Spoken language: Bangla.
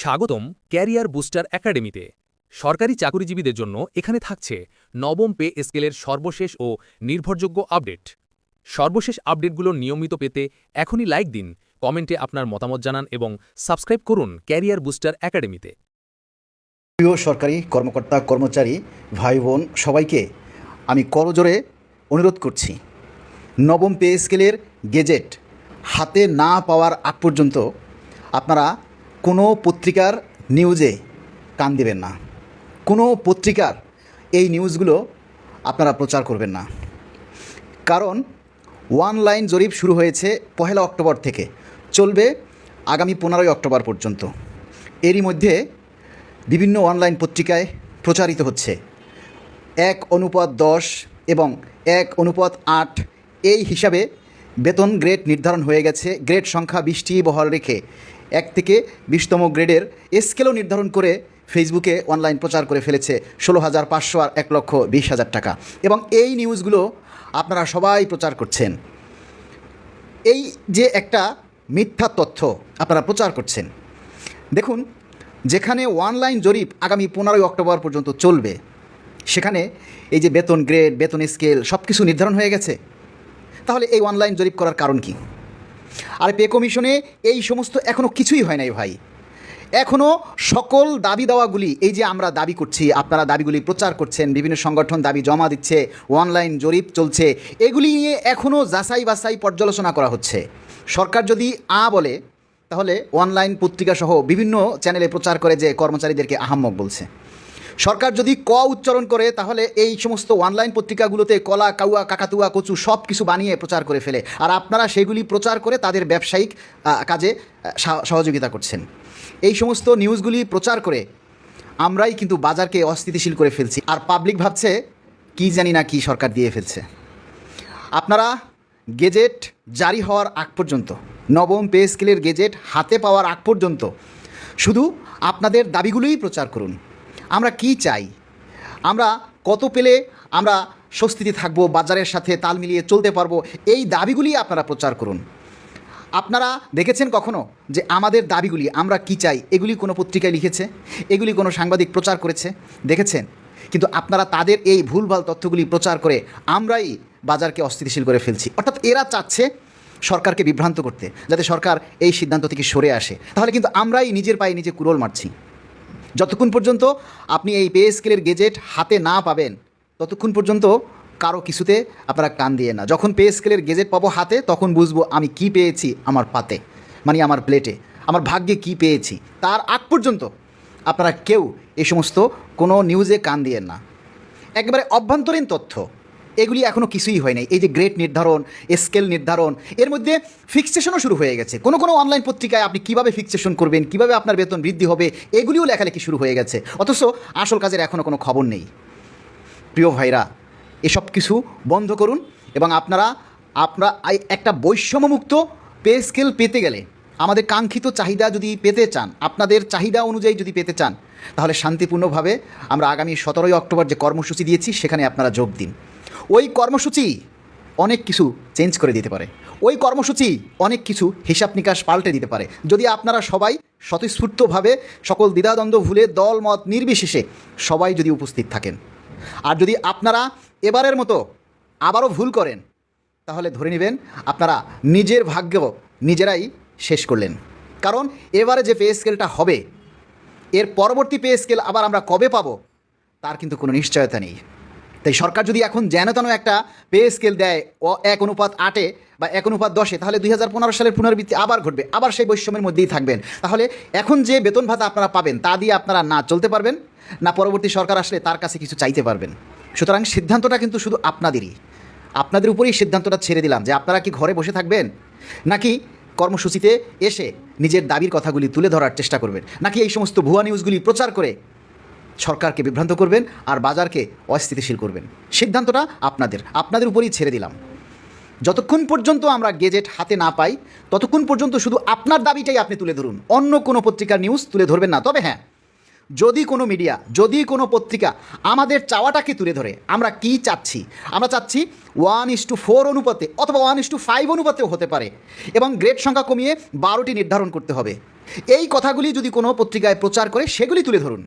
স্বাগতম ক্যারিয়ার বুস্টার একাডেমিতে। সরকারি চাকরিজীবীদের জন্য এখানে থাকছে নবম পে স্কেলের সর্বশেষ ও নির্ভরযোগ্য আপডেট। সর্বশেষ আপডেটগুলো নিয়মিত পেতে এখনই লাইক দিন, কমেন্টে আপনার মতামত জানান এবং সাবস্ক্রাইব করুন ক্যারিয়ার বুস্টার একাডেমিতে। প্রিয় সরকারি কর্মকর্তা, কর্মচারী ভাই বোন সবাইকে আমি করজোরে অনুরোধ করছি, নবম পে স্কেলের গেজেট হাতে না পাওয়ার আগ পর্যন্ত আপনারা কোনো পত্রিকার নিউজে কান দেবেন না। কোনো পত্রিকার এই নিউজগুলো আপনারা প্রচার করবেন না। কারণ ওয়ান লাইন জরিপ শুরু হয়েছে পহেলা অক্টোবর থেকে। চলবে আগামী পনেরোই অক্টোবর পর্যন্ত। এরই মধ্যে বিভিন্ন অনলাইন পত্রিকায় প্রচারিত হচ্ছে। এক অনুপাত দশ এবং এক অনুপাত আট এই হিসাবে বেতন গ্রেড নির্ধারণ হয়ে গেছে। গ্রেড সংখ্যা বিশটি বহাল রেখে এক থেকে বিশতম গ্রেডের স্কেলও নির্ধারণ করে ফেসবুকে অনলাইন প্রচার করে ফেলেছে ষোলো হাজার পাঁচশো আর এক লক্ষ বিশ হাজার টাকা। এবং এই নিউজগুলো আপনারা সবাই প্রচার করছেন। এই যে একটা মিথ্যা তথ্য আপনারা প্রচার করছেন। দেখুন, যেখানে অনলাইন জরিপ আগামী পনেরোই অক্টোবর পর্যন্ত চলবে, সেখানে এই যে বেতন গ্রেড, বেতন স্কেল সব কিছু নির্ধারণ হয়ে গেছে। তাহলে এই অনলাইন জরিপ করার কারণ কি? আর পে কমিশনে এই সমস্ত এখনও কিছুই হয় নাই ভাই। এখনও সকল দাবি দেওয়াগুলি, এই যে আমরা দাবি করছি, আপনারা দাবিগুলি প্রচার করছেন, বিভিন্ন সংগঠন দাবি জমা দিচ্ছে, অনলাইন জরিপ চলছে, এগুলি নিয়ে এখনও যাচাই বাছাই পর্যালোচনা করা হচ্ছে। সরকার যদি আ বলে, তাহলে অনলাইন পত্রিকা সহ বিভিন্ন চ্যানেলে প্রচার করে যে কর্মচারীদেরকে আহাম্মক বলছে। সরকার যদি ক উচ্চারণ করে, তাহলে এই সমস্ত অনলাইন পত্রিকাগুলোতে কলা, কাউয়া, কাকাতুয়া, কচু সব কিছু বানিয়ে প্রচার করে ফেলে। আর আপনারা সেগুলি প্রচার করে তাদের ব্যবসায়িক কাজে সহযোগিতা করছেন। এই সমস্ত নিউজগুলি প্রচার করে আমরাই কিন্তু বাজারকে অস্থিতিশীল করে ফেলছি। আর পাবলিক ভাবছে, কি জানি না কি সরকার দিয়ে ফেলছে। আপনারা গেজেট জারি হওয়ার আগ পর্যন্ত, নবম পে স্কেলের গেজেট হাতে পাওয়ার আগ পর্যন্ত, শুধু আপনাদের দাবিগুলোই প্রচার করুন। আমরা কি চাই? আমরা কত পেলে আমরা স্বস্তিতে থাকব, বাজারের সাথে তাল মিলিয়ে চলতে পারব? এই দাবিগুলি আপনারা প্রচার করুন। আপনারা দেখেছেন কখনো যে আমাদের দাবিগুলি আমরা কি চাই? এগুলি কোনো পত্রিকায় লিখেছে? এগুলি কোনো সাংবাদিক প্রচার করেছে? দেখেছেন? কিন্তু আপনারা তাদের এই ভুলভাল তথ্যগুলি প্রচার করে আমরাই বাজারকে অস্থিতিশীল করে ফেলছি। অর্থাৎ এরা চাচ্ছে সরকারকে বিভ্রান্ত করতে, যাতে সরকার এই সিদ্ধান্ত থেকে সরে আসে। তাহলে কিন্তু আমরাই নিজের পায়ে নিজে কুরোল মারছি। যতক্ষণ পর্যন্ত আপনি এই পে স্কেলের গেজেট হাতে না পাবেন, ততক্ষণ পর্যন্ত কারও কিছুতে আপনারা কান দিয়ে না। যখন পে স্কেলের গেজেট পাবো হাতে, তখন বুঝব আমি কি পেয়েছি আমার পাতে মানে আমার প্লেটে, আমার ভাগ্যে কি পেয়েছি। তার আগ পর্যন্ত আপনারা কেউ এ সমস্ত কোনো নিউজে কান দিয়েন না। একেবারে অভ্যন্তরীণ তথ্য। এগুলি এখনও কিছুই হয় নাই। এই যে গ্রেড নির্ধারণ স্কেল নির্ধারণ, এর মধ্যে ফিক্সেশনও শুরু হয়ে গেছে। কোনো কোনো অনলাইন পত্রিকায় আপনি কীভাবে ফিক্সেশন করবেন, কীভাবে আপনার বেতন বৃদ্ধি হবে, এগুলিও লেখালেখি শুরু হয়ে গেছে। অথচ আসল কাজের এখনও কোনো খবর নেই। প্রিয় ভাইরা, এসব কিছু বন্ধ করুন এবং আপনারা আপনারা একটা বৈষম্যমুক্ত পে স্কেল পেতে গেলে, আমাদের কাঙ্ক্ষিত চাহিদা যদি পেতে চান, আপনাদের চাহিদা অনুযায়ী যদি পেতে চান, তাহলে শান্তিপূর্ণভাবে আমরা আগামী সতেরোই অক্টোবর যে কর্মসূচি দিয়েছি, সেখানে আপনারা যোগ দিন। ওই কর্মসূচি অনেক কিছু চেঞ্জ করে দিতে পারে। ওই কর্মসূচি অনেক কিছু হিসাব নিকাশ পাল্টে দিতে পারে। যদি আপনারা সবাই স্বতঃস্ফূর্তভাবে সকল দ্বিধাদ্বন্দ্ব ভুলে দল, মত নির্বিশেষে সবাই যদি উপস্থিত থাকেন। আর যদি আপনারা এবারের মতো আবারও ভুল করেন, তাহলে ধরে নেবেন আপনারা নিজের ভাগ্য নিজেরাই শেষ করলেন। কারণ এবারে যে পে স্কেলটা হবে, এর পরবর্তী পে স্কেল আবার আমরা কবে পাবো, তার কিন্তু কোনো নিশ্চয়তা নেই। তাই সরকার যদি এখন যেন তেন একটা পে স্কেল দেয় ও এক অনুপাত আটে বা এক অনুপাত দশে, তাহলে দুই হাজার পনেরো সালের পুনরাবৃত্তি আবার ঘটবে, আবার সেই বৈষম্যের মধ্যেই থাকবেন। তাহলে এখন যে বেতন ভাতা আপনারা পাবেন, তা দিয়ে আপনারা না চলতে পারবেন, না পরবর্তী সরকার আসলে তার কাছে কিছু চাইতে পারবেন। সুতরাং সিদ্ধান্তটা কিন্তু শুধু আপনাদেরই। আপনাদের উপরেই সিদ্ধান্তটা ছেড়ে দিলাম যে আপনারা কি ঘরে বসে থাকবেন? নাকি কর্মসূচিতে এসে নিজের দাবির কথাগুলি তুলে ধরার চেষ্টা করবেন? নাকি এই সমস্ত ভুয়া নিউজগুলি প্রচার করে সরকারকে বিভ্রান্ত করবেন আর বাজারকে অস্থিতিশীল করবেন। সিদ্ধান্তটা আপনাদের আপনাদের উপরেই ছেড়ে দিলাম। যতক্ষণ পর্যন্ত আমরা গেজেট হাতে না পাই, ততক্ষণ পর্যন্ত শুধু আপনার দাবিটাই আপনি তুলে ধরুন। অন্য কোনো পত্রিকার নিউজ তুলে ধরবেন না। তবে হ্যাঁ যদি কোনো মিডিয়া যদি কোনো পত্রিকা আমাদের চাওয়াটাকে তুলে ধরে, আমরা কি চাচ্ছি? আমরা চাচ্ছি ওয়ান ইস টু ফোর অনুপাতে অথবা ওয়ান ইস টু ফাইভ অনুপাতেও হতে পারে এবং গ্রেড সংখ্যা কমিয়ে বারোটি নির্ধারণ করতে হবে। এই কথাগুলি যদি কোনো পত্রিকায় প্রচার করে, সেগুলি তুলে ধরুন।